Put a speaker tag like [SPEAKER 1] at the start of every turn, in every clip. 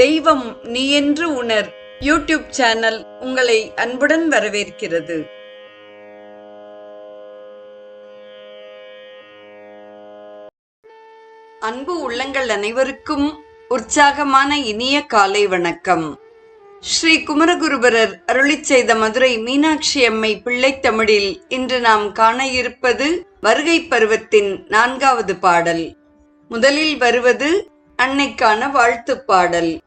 [SPEAKER 1] தெய்வம் நீ என்று உணர். யூடியூப் சேனல் உங்களை அன்புடன் வரவேற்கிறது. அன்பு உள்ளங்கள் அனைவருக்கும் உற்சாகமான இனிய காலை வணக்கம். ஸ்ரீ குமரகுருபரர் அருளிச் செய்த மதுரை மீனாட்சி அம்மை பிள்ளைத்தமிழில் இன்று நாம் காண இருப்பது வருகை பருவத்தின் நான்காவது பாடல். முதலில் வருவது அன்னைக்கான வாழ்த்துப் பாடல்.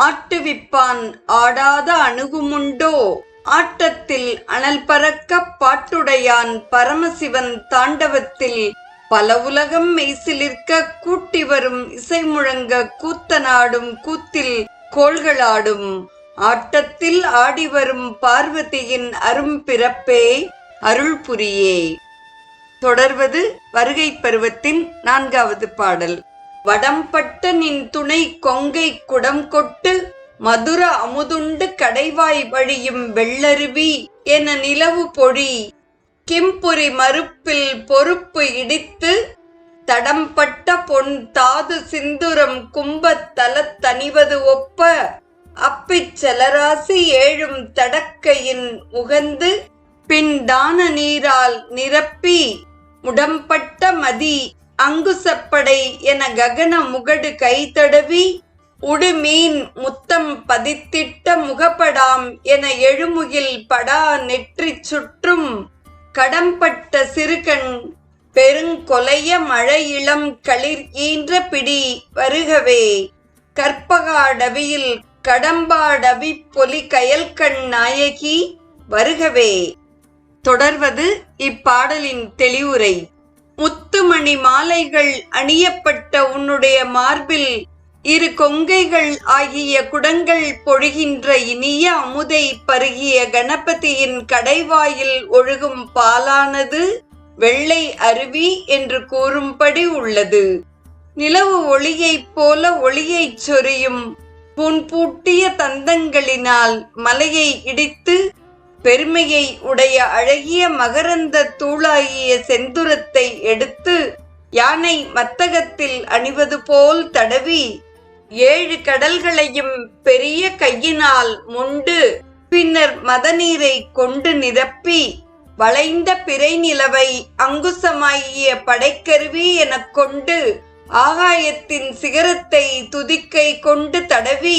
[SPEAKER 1] ஆட்டுவிப்பான் ஆடாத அணுகுமுண்டோ? ஆட்டத்தில் அனல் பறக்க பாட்டுடையான் பரமசிவன் தாண்டவத்தில் பல உலகம் மெய்சிலிருக்க கூட்டி வரும் இசை முழங்க கூத்தனாடும் கூத்தில் கோள்களாடும். ஆட்டத்தில் ஆடி வரும் பார்வதியின் அரும் பிறப்பே அருள் புரியே. தொடர்வது வருகை பருவத்தின் நான்காவது பாடல். வடம்பட்ட நின் துணை கொங்கை குடம் கொட்டு மதுர அமுதுண்டு கடைவாய் வழியும் வெள்ளருவி என நிலவு பொழி. கிம்புரி மறுப்பில் பொறுப்பு இடித்து தடம்பட்ட பொன் தாது சிந்துரம் கும்பத்தலத் தனிவது ஒப்ப. அப்பிச்சலராசி ஏழும் தடக்கையின் உகந்து பின் தான நீரால் நிரப்பி முடம்பட்ட மதி அங்குசப்படை என ககன முகடு கைதடவி உடுமீன் முத்தம் பதித்திட்ட முகப்படாம் என எழுமுகில் படா நெற்றி சுற்றும் கடம்பட்ட சிறுகண் பெருங்கொலைய மழையிளம் களிர் ஈன்ற பிடி வருகவே. கற்பகாடவியில் கடம்பாடவி பொலி கயல்கண் நாயகி வருகவே. தொடர்வது இப்பாடலின் தெளிவுரை. முத்துமணி மாலைகள் அணியப்பட்ட உன்னுடைய மார்பில் இரு கொங்கைகள் ஆகிய குடங்கள் பொழிகின்ற இனிய அமுதை பருகிய கணபதியின் கடைவாயில் ஒழுகும் பாலானது வெள்ளை அருவி என்று கூறும்படி உள்ளது. நிலவு ஒளியைப் போல ஒளியைச் சொரியும். புன்பூட்டிய தந்தங்களினால் மலையை இடித்து பெருமையை உடைய அழகிய மகரந்த தூளாகிய செந்துரத்தை எடுத்து யானை மத்தகத்தில் அணிவது போல் தடவி ஏழு கடல்களையும் பெரிய கையினால் முண்டு பின்னர் மதநீரை கொண்டு நிரப்பி வளைந்த பிறை நிலவை அங்குசமாகிய படைக்கருவி எனக் கொண்டு ஆகாயத்தின் சிகரத்தை துதிக்கை கொண்டு தடவி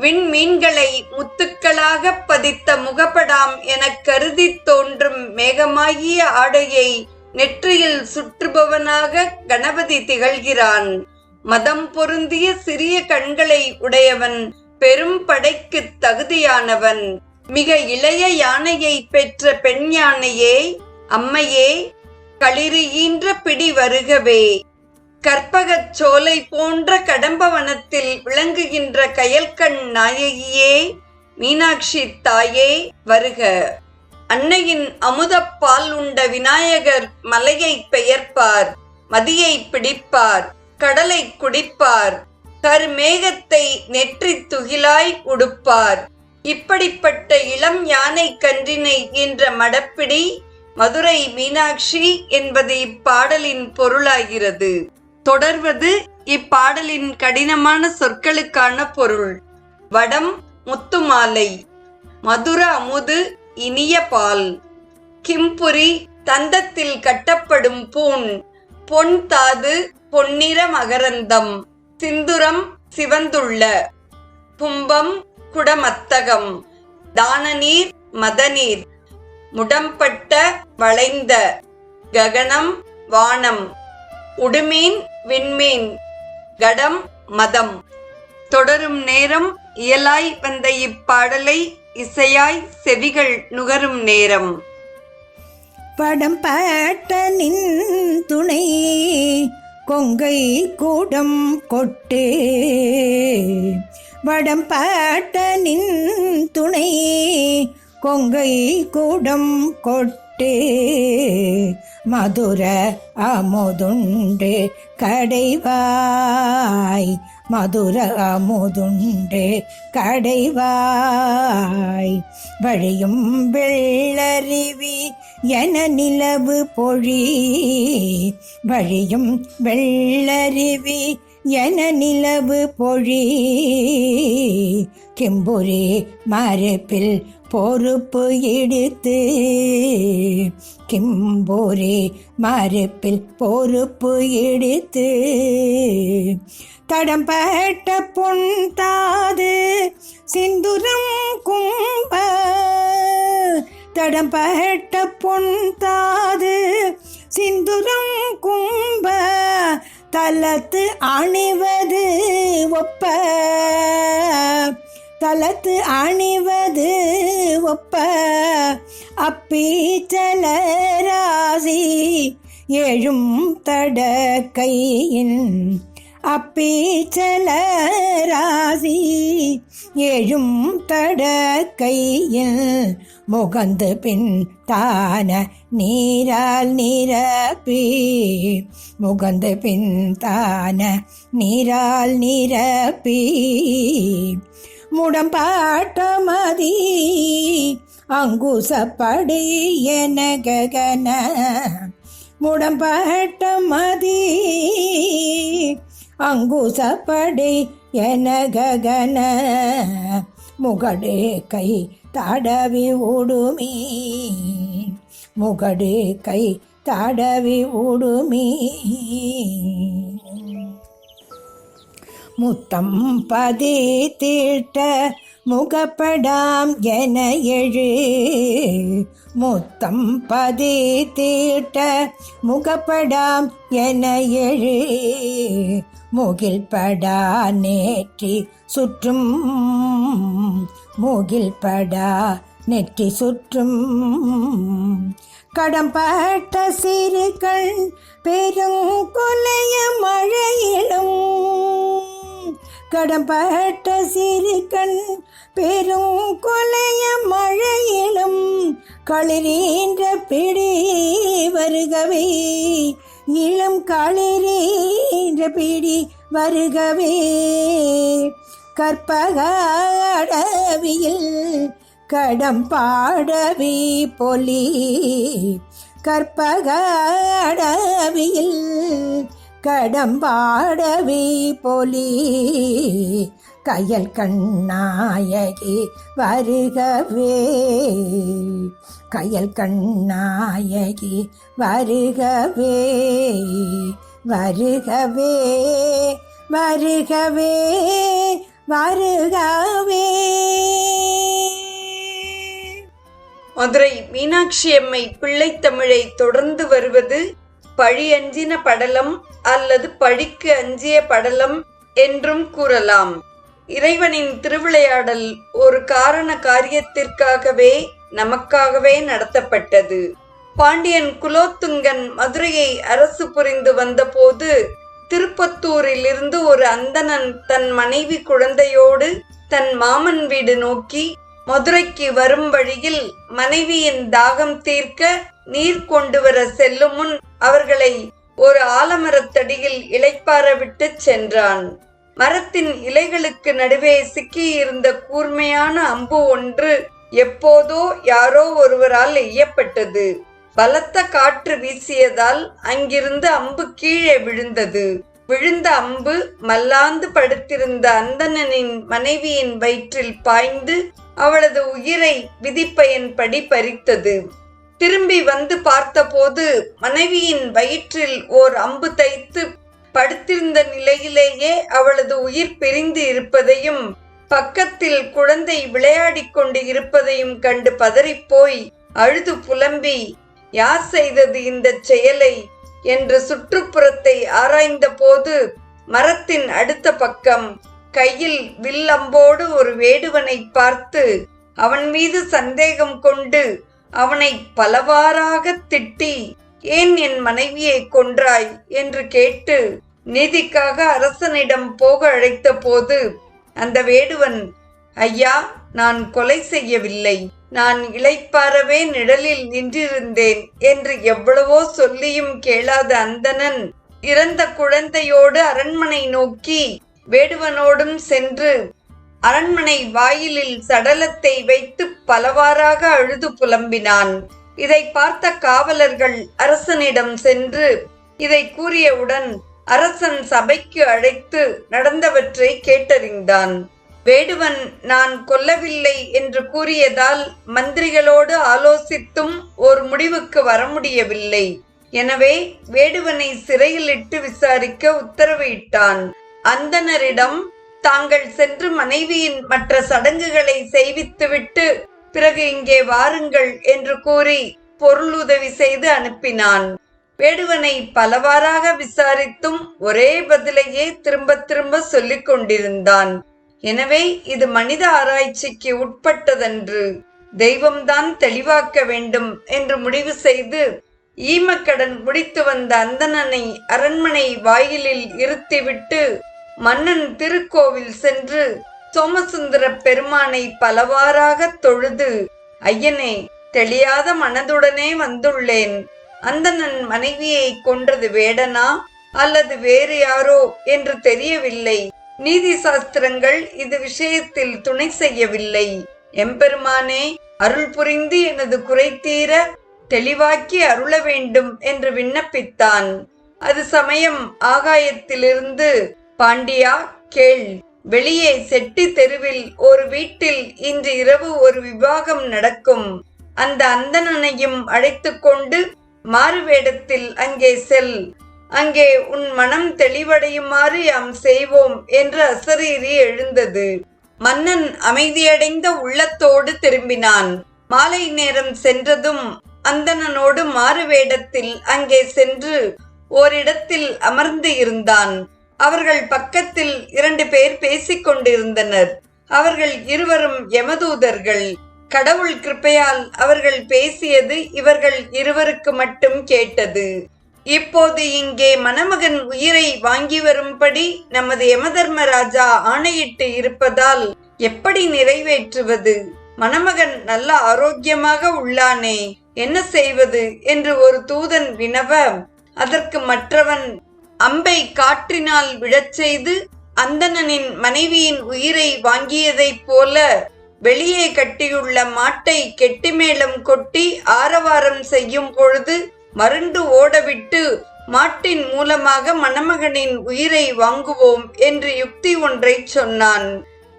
[SPEAKER 1] விண்மீன்களை முத்து முத்துக்களாக பதித்த முகப்படாம் எனக் கருதி தோன்றும் மேகமாகிய ஆடையை நெற்றியில் சுற்றுபவனாக கணபதி திகழ்கிறான். மதம் பொருந்திய சிறிய கண்களை உடையவன் பெரும் படைக்கு தகுதியானவன். மிக இளைய யானையை பெற்ற பெண் யானையே அம்மையே களிறு ஈன்ற பிடி வருகவே. கற்பகச் சோலை போன்ற கடம்பவனத்தில் விளங்குகின்ற கயல்கண் நாயகியே மீனாட்சி தாயே வருக. அன்னையின் அமுதப்பால் உண்ட விநாயகர் மலையை பெயர்ப்பார் மதியை பிடிப்பார் கடலை குடிப்பார் கருமேகத்தை நெற்றி துகிலாய் உடுப்பார். இப்படிப்பட்ட இளம் யானை கன்றினை என்ற மடப்பிடி மதுரை மீனாட்சி என்பது இப்பாடலின் பொருளாகிறது. தொடர்வது இப்பாடலின் கடினமான சொற்களுக்கான பொருள். வடம் முத்துமாலை. மதுர அமுது இனிய பால். கிம்புரி தந்தத்தில் கட்டப்படும் பூண். பொன் தாது பொன்னிற மகரந்தம். சிந்துரம் சிவந்துள்ள. பும்பம் குடமத்தகம். தானநீர் மதநீர். முடம்பட்ட வளைந்த. ககனம் வானம். உடுமீன் விண்மீன். கடம் மதம். தொடரும் நேரம் இயலாய் வந்த இப்பாடலை இசையாய் செவிகள் நுகரும் நேரம்.
[SPEAKER 2] படம் பாட்ட நின் துணை கொங்கை கூடம் கொட்டே. வடம் பாட்ட நின் துணை கொங்கை கூடம் கொட்டே. மதுர அமுதுண்டு கடைவாய் மதுர அமுதுண்டே கடைவாய். வழியும் வெள்ளருவி என நிலவு பொழி. வழியும் வெள்ளருவி என நிலவு பொழி. கிம்புரி மரப்பில் பொறுப்பு எடுத்து கிம்போரே மறுப்பில் பொறுப்பு எடுத்து தடம்பட்ட பொன் தாது சிந்துரம் கும்ப தடம்பட்ட பொன் தாது சிந்துரம் கும்ப தலத்து அணிவது ஒப்ப தலத்து அணிவது ஒப்ப அப்பீச்சல ராசி எழும் தடக்கையின் அப்பீச்சல ராசி எழும் தடக்கையில் முகந்து பின் தான நீரால் நிரப்பி முகந்து பின் தான நீரால் நிரப்பி முடம்பாட்டமதி. அங்குசப்படி என ககன முடம்பாட்டமதி. அங்குசப்படி என ககன முகடே கை தடவி ஓடுமே. முகடே கை தடவி ஓடுமே. முத்தம் பதி தீட்ட முகப்படாம் என எழு. முத்தம் பதி தீட்ட முகப்படாம் என எழு. முகில் படா நேற்றி சுற்றும். முகில் படா நெற்றி சுற்றும். கடம்பட்ட சிறுகள் கண் பெருங்கொலைய மழையிலும். கடம்பட்ட சிறு கண் பெருங்கொலைய மழையிலும் களிரீன்ற பிடி வருகவே. இளம் களிரீன்ற பிடி வருகவே. கற்பக அடவியில் கடம் பாடவி பொலி. கற்பக அடவியில் கடம்பாடவி பொலி. கையல் கண்ணாயகி வருகவே. கையல் கண்ணாயகி வருகவே. வருகவே வருகவே வருகவே.
[SPEAKER 1] மதுரை மீனாட்சி அம்மை பிள்ளைத்தமிழை தொடர்ந்து வருவது பழி அஞ்சின படலம் அல்லது பழிக்கு அஞ்சிய படலம் என்றும் கூறலாம். இறைவனின் திருவிளையாடல் ஒரு காரண காரியத்திற்காகவே நமக்காகவே நடத்தப்பட்டது. பாண்டியன் குலோத்துங்கன் மதுரையை அரசு புரிந்து வந்தபோது திருப்பத்தூரில் இருந்து ஒரு அந்தணன் தன் மனைவி குழந்தையோடு தன் மாமன் வீடு நோக்கி மதுரைக்கு வரும் வழியில் மனைவியின் தாகம் தீர்க்க நீர் கொண்டு வர செல்லும் முன் அவர்களை ஒரு ஆலமரத்தடியில் இளைப்பார விட்டு சென்றான். மரத்தின் இலைகளுக்கு நடுவே சிக்கியிருந்த கூர்மையான அம்பு ஒன்று எப்போதோ யாரோ ஒருவரால் எய்யப்பட்டது. பலத்த காற்று வீசியதால் அங்கிருந்து அம்பு கீழே விழுந்தது. விழுந்த அம்பு மல்லாந்து படுத்திருந்த அந்தணனின் மனைவியின் வயிற்றில் பாய்ந்து அவளது உயிரை விதிப்பயன்படி பறித்தது. திரும்பி வந்து பார்த்தபோது மனைவியின் வயிற்றில் ஓர் அம்பு தைத்து படுத்திருந்த நிலையிலேயே அவளது உயிர் பிரிந்து இருப்பதையும் பக்கத்தில் குழந்தை விளையாடிக் கொண்டு இருப்பதையும் கண்டு பதறிப்போய் அழுது புலம்பி யார் செய்தது இந்த செயலை? என்று சுற்றுப்புறத்தை ஆராய்ந்த போது மரத்தின் அடுத்த பக்கம் கையில் வில்லம்போடு ஒரு வேடுவனை பார்த்து அவன் மீது சந்தேகம் கொண்டு அவனை பலவாறாக திட்டி ஏன் என் மனைவியை கொன்றாய்? என்று கேட்டு நீதிக்காக அரசனிடம் போக அழைத்த போது அந்த வேடுவன் ஐயா நான் கொலை செய்யவில்லை. நான் இளைப்பாறவே நிழலில் நின்றிருந்தேன் என்று எவ்வளவோ சொல்லியும் கேளாத அந்தணன் இறந்த குழந்தையோடு அரண்மனை நோக்கி வேடுவனோடும் சென்று அரண்மனை வாயிலில் சடலத்தை வைத்து பலவாறாக அழுது புலம்பினான். இதை பார்த்த காவலர்கள் அரசனிடம் சென்று இதை கூறியவுடன் அரசன் சபைக்கு அழைத்து நடந்தவற்றை கேட்டறிந்தான். வேடுவன் நான் கொல்லவில்லை என்று கூறியதால் மந்திரிகளோடு ஆலோசித்தும் ஒரு முடிவுக்கு வர முடியவில்லை எனவே வேடுவனை சிறையில் இட்டு விசாரிக்க உத்தரவு இட்டான் அந்தணரிடம் தாங்கள் சென்று மனைவியின் மற்ற சடங்குகளை செய்வித்துவிட்டு பிறகு இங்கே வாருங்கள் என்று கூறி பொருளுதவி செய்து அனுப்பினான். வேடுவனை பலவாறாக விசாரித்தும் ஒரே பதிலையே திரும்ப திரும்ப சொல்லிக் கொண்டிருந்தான். எனவே இது மனித ஆராய்ச்சிக்கு உட்பட்டதன்று. தெய்வம்தான் தெளிவாக்க வேண்டும் என்று முடிவு செய்து ஈமக்கடன் முடித்து வந்த அந்தணனை அரண்மனை வாயிலில் இருத்திவிட்டு மன்னன் திருக்கோவில் சென்று சோமசுந்தர பெருமானை பலவாறாக தொழுது ஐயனே தெளியாத மனதுடனே வந்துள்ளேன். அந்தணன் மனைவியை கொன்றது வேடனா? அல்லது வேறு யாரோ? என்று தெரியவில்லை. நீதி சாஸ்திரங்கள் இது விஷயத்தில் துணை செய்யவில்லை. எம்பெருமானே அருள் புரிந்து எனது குறை தீர தெளிவாக்கி அருள வேண்டும் என்று விண்ணப்பித்தான். அது சமயம் ஆகாயத்திலிருந்து பாண்டியா கேள். வெளியே செட்டி தெருவில் ஒரு வீட்டில் இன்று இரவு ஒரு விவாகம் நடக்கும். அந்த அந்தணனையும் அழைத்து கொண்டு மாறுவேடத்தில் அங்கே செல். அங்கே உன் மனம் தெளிவடையுமாறு யாம் செய்வோம் என்று அசரீரி எழுந்தது. மன்னன் அமைதியடைந்த உள்ளத்தோடு திரும்பினான். மாலை நேரம் சென்றதும் அந்தணனோடு மாறுவேடத்தில் அங்கே சென்று ஓரிடத்தில் அமர்ந்து இருந்தான். அவர்கள் பக்கத்தில் இரண்டு பேர் பேசிக் கொண்டிருந்தனர் அவர்கள் இருவரும் யமதூதர்கள் கடவுள் கிருப்பையால் அவர்கள் பேசியது இவர்கள் இருவருக்கு மட்டும் கேட்டது. இப்போது இங்கே மணமகன் உயிரை வாங்கி வரும்படி நமது யமதர்மராஜா ஆணையிட்டு இருப்பதால் எப்படி நிறைவேற்றுவது? மணமகன் நல்ல ஆரோக்கியமாக உள்ளானே என்ன செய்வது? என்று ஒரு தூதன் வினவ அதற்கு மற்றவன் அம்பை காற்றினால் விழச் செய்து அந்தணனின் மனைவியின் உயிரை வாங்கியதைப் போல வெளியே கட்டியுள்ள மாட்டை கெட்டிமேளம் கொட்டி ஆரவாரம் செய்யும் பொழுது மருண்டு ஓடவிட்டு மாட்டின் மூலமாக மணமகனின் உயிரை வாங்குவோம் என்று யுக்தி ஒன்றை சொன்னான்.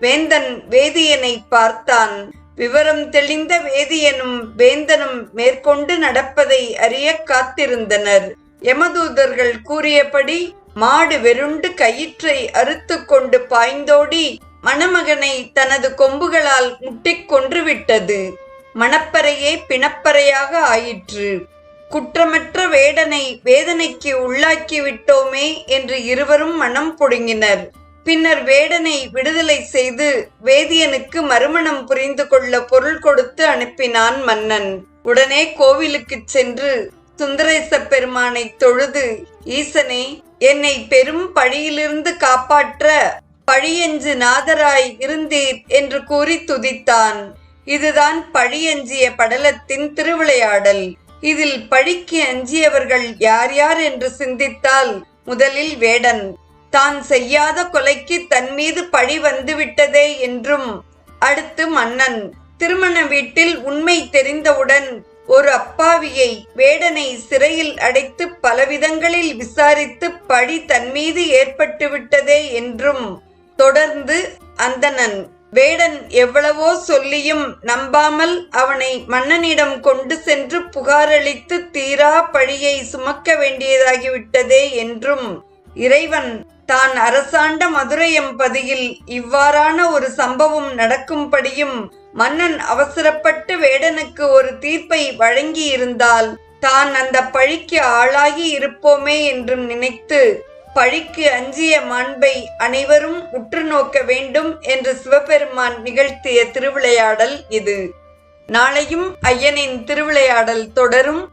[SPEAKER 1] வேந்தன் வேதியனை பார்த்தான். விவரம் தெளிந்த வேதியனும் வேந்தனும் மேற்கொண்டு நடப்பதை அறிய காத்திருந்தனர். யமதூதர்கள் கூறியபடி மாடு வெருண்டு கயிற்றை அறுத்து கொண்டு பாய்ந்தோடி மணமகனை தனது கொம்புகளால் முட்டிக் கொன்று விட்டது மணப்பறையே பிணப்பறையாக ஆயிற்று. குற்றமற்ற வேடனை வேதனைக்கு உள்ளாக்கி விட்டோமே என்று இருவரும் மனம் புடுங்கினர். பின்னர் வேடனை விடுதலை செய்து வேதியனுக்கு மறுமணம் புரிந்து கொள்ள பொருள் கொடுத்து அனுப்பினான் மன்னன். உடனே கோவிலுக்கு சென்று சுந்தரேச பெருமானை தொழுது ஈசனே என்னை பெரும் பழியிலிருந்து காப்பாற்ற பழியஞ்சு நாதராய் இருந்தீர் என்று கூறி துதித்தான். இதுதான் பழியஞ்சிய படலத்தின் திருவிளையாடல். இதில் பழிக்கு அஞ்சியவர்கள் யார் யார் என்று சிந்தித்தால் முதலில் வேடன். தான் செய்யாத கொலைக்கு தன் மீது பழி வந்துவிட்டதே என்றும் அடுத்து மன்னன். திருமண வீட்டில் உண்மை தெரிந்தவுடன் ஒரு அப்பாவியை வேடனை சிறையில் அடைத்து பலவிதங்களில் விசாரித்து பழி தன் மீது என்றும் தொடர்ந்து அந்தணன் வேடன் எவ்வளவோ சொல்லியும் நம்பாமல் அவனை மன்னனிடம் கொண்டு சென்று புகாரளித்து தீரா பழியை சுமக்க வேண்டியதாகிவிட்டதே என்றும் இறைவன் தான் அரசாண்ட மதுரையம்பதியில் இவ்வாறான ஒரு சம்பவம் நடக்கும்படியும் மன்னன் அவசரப்பட்டு வேடனுக்கு ஒரு தீர்ப்பை வழங்கியிருந்தால் தான் அந்த பழிக்கு ஆளாகி இருப்போமே என்றும் நினைத்து பழிக்கு அஞ்சிய மாண்பை அனைவரும் உற்று நோக்க வேண்டும் என்று சிவபெருமான் நிகழ்த்திய திருவிளையாடல் இது. நாளையும் ஐயனின் திருவிளையாடல் தொடரும்.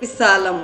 [SPEAKER 1] విశాలం